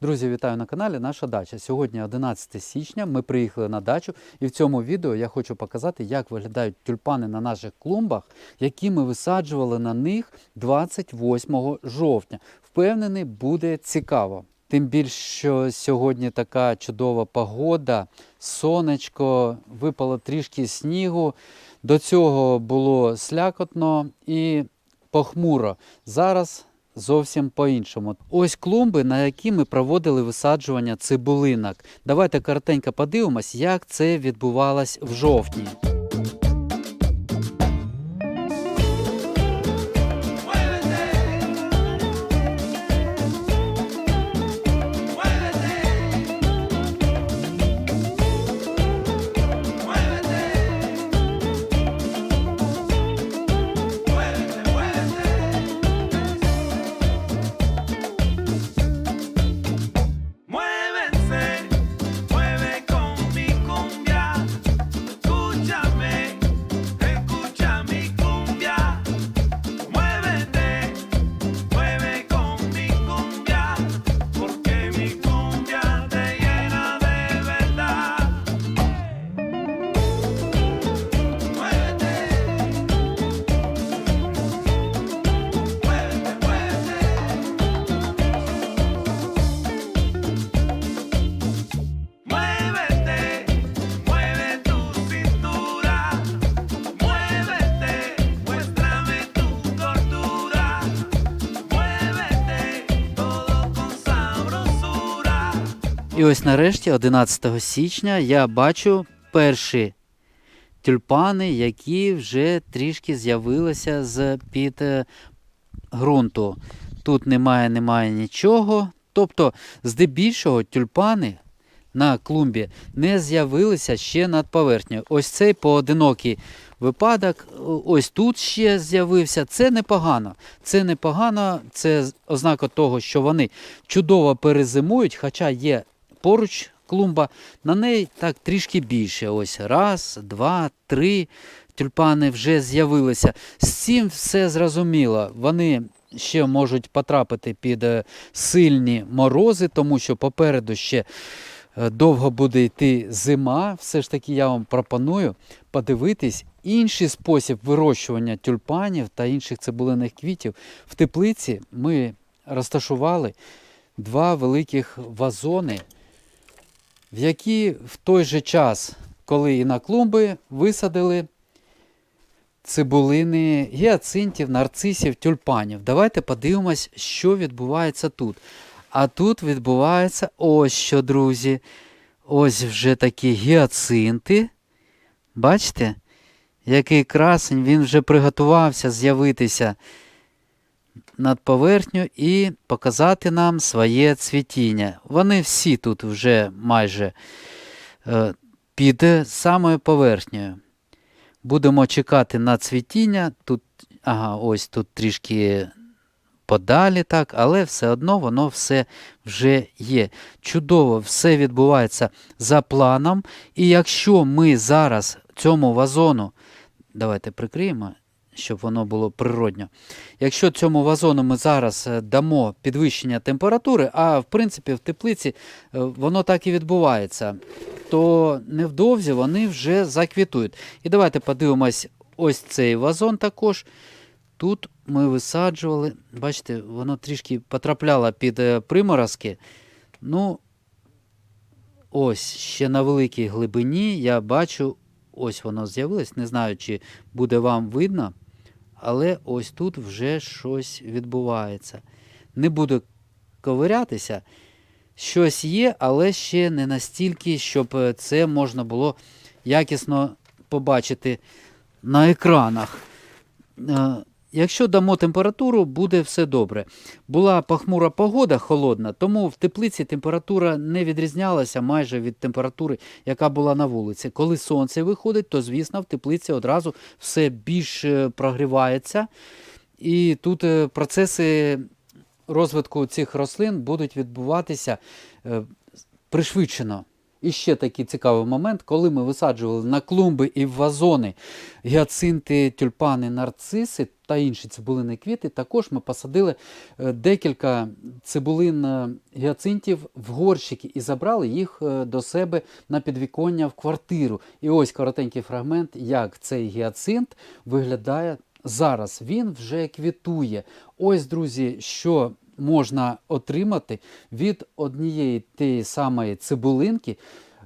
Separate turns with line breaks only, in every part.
Друзі, вітаю на каналі Наша дача. Сьогодні 11 січня. Ми приїхали на дачу, і в цьому відео я хочу показати, як виглядають тюльпани на наших клумбах, які ми висаджували на них 28 жовтня. Впевнений, буде цікаво. Тим більше, що сьогодні така чудова погода, сонечко, випало трішки снігу. До цього було слякотно і похмуро. Зараз зовсім по-іншому. Ось клумби, на які ми проводили висаджування цибулинок. Давайте коротенько подивимось, як це відбувалось в жовтні. І ось нарешті, 11 січня, я бачу перші тюльпани, які вже трішки з'явилися з під е, ґрунту. Тут немає, немає нічого. Тобто, здебільшого, тюльпани на клумбі не з'явилися ще над поверхнею. Ось цей поодинокий випадок, ось тут ще з'явився. Це непогано. Це непогано, це ознака того, що вони чудово перезимують, хоча є поруч клумба, на неї так трішки більше. Ось раз, два, три тюльпани вже з'явилися. З цим все зрозуміло. Вони ще можуть потрапити під е, сильні морози, тому що попереду ще е, довго буде йти зима. Все ж таки, я вам пропоную подивитись інший спосіб вирощування тюльпанів та інших цибулиних квітів. В теплиці ми розташували два великих вазони, в які в той же час, коли і на клумби висадили цибулини гіацинтів, нарцисів, тюльпанів. Давайте подивимось, що відбувається тут. А тут відбувається ось що, друзі. Ось вже такі гіацинти. Бачите? Який красень, він вже приготувався з'явитися над поверхню і показати нам своє цвітіння. Вони всі тут вже майже е, під самою поверхнею. Будемо чекати на цвітіння. Тут, ага, ось тут трішки подалі, так, але все одно воно все вже є. Чудово, все відбувається за планом. І якщо ми зараз цьому вазону, давайте прикриємо, щоб воно було природньо. Якщо цьому вазону ми зараз е, дамо підвищення температури, а в принципі в теплиці е, воно так і відбувається, то невдовзі вони вже заквітують. І давайте подивимось ось цей вазон також. Тут ми висаджували, бачите, воно трішки потрапляло під е, приморозки. Ну, ось ще на великій глибині я бачу, ось воно з'явилось. Не знаю, чи буде вам видно, але ось тут вже щось відбувається. Не буду ковирятися. Щось є, але ще не настільки, щоб е, це можна було якісно побачити на екранах. Якщо дамо температуру, буде все добре. Була похмура погода, холодна, тому в теплиці температура не відрізнялася майже від температури, яка була на вулиці. Коли сонце виходить, то звісно в теплиці одразу все більш е, прогрівається. І тут е, процеси розвитку цих рослин будуть відбуватися е, пришвидшено. І ще такий цікавий момент, коли ми висаджували на клумби і в вазони гіацинти, тюльпани, нарциси та інші цибулини квіти, також ми посадили е, декілька цибулин е, гіацинтів в горщики і забрали їх е, до себе на підвіконня в квартиру. І ось коротенький фрагмент, як цей гіацинт виглядає зараз. Він вже квітує. Ось, друзі, що можна отримати від однієї тієї самої цибулинки.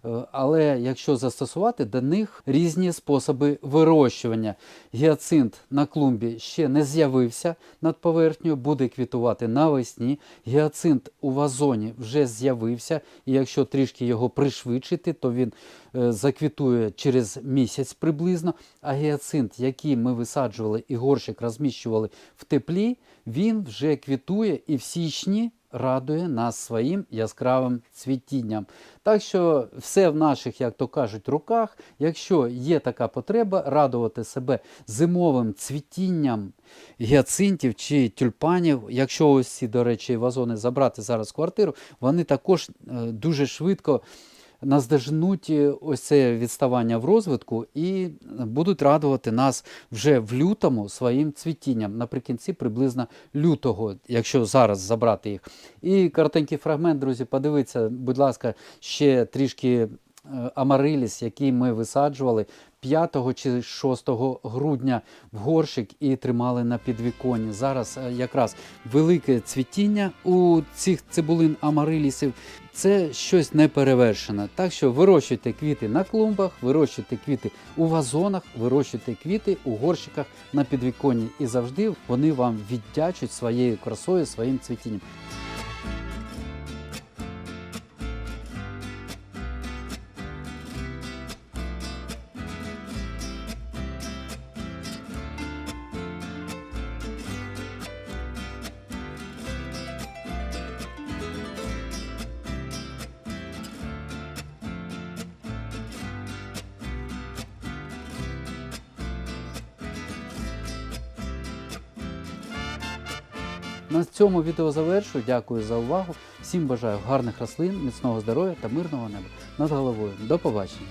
Е, Але якщо застосувати до них різні способи вирощування. Гіацинт на клумбі ще не з'явився над поверхнею, буде квітувати навесні. Гіацинт у вазоні вже з'явився, і якщо трішки його пришвидшити, то він е, заквітує через місяць приблизно. А гіацинт, який ми висаджували і горщик розміщували в теплі, він вже квітує і в січні радує нас своїм яскравим цвітінням. Так що все в наших, як то кажуть, руках. Якщо є така потреба, радувати себе зимовим цвітінням гіацинтів чи тюльпанів. Якщо ось ці, до речі, вазони забрати зараз в квартиру, вони також е, дуже швидко наздожнуть е, ось це відставання в розвитку і будуть радувати нас вже в лютому своїм цвітінням, наприкінці приблизно лютого, якщо зараз забрати їх. І коротенький фрагмент, друзі, подивіться, будь ласка, ще трішки амариліс, який ми висаджували 5 чи 6 грудня в горщик і тримали на підвіконні. Зараз е, якраз велике цвітіння у цих цибулин амарилісів. Це щось неперевершене. Так що вирощуйте квіти на клумбах, вирощуйте квіти у вазонах, вирощуйте квіти у горщиках на підвіконні. І завжди вони вам віддячуть своєю красою, своїм цвітінням. На цьому відео завершую. Дякую за увагу. Всім бажаю гарних рослин, міцного здоров'я та мирного неба над головою. До побачення.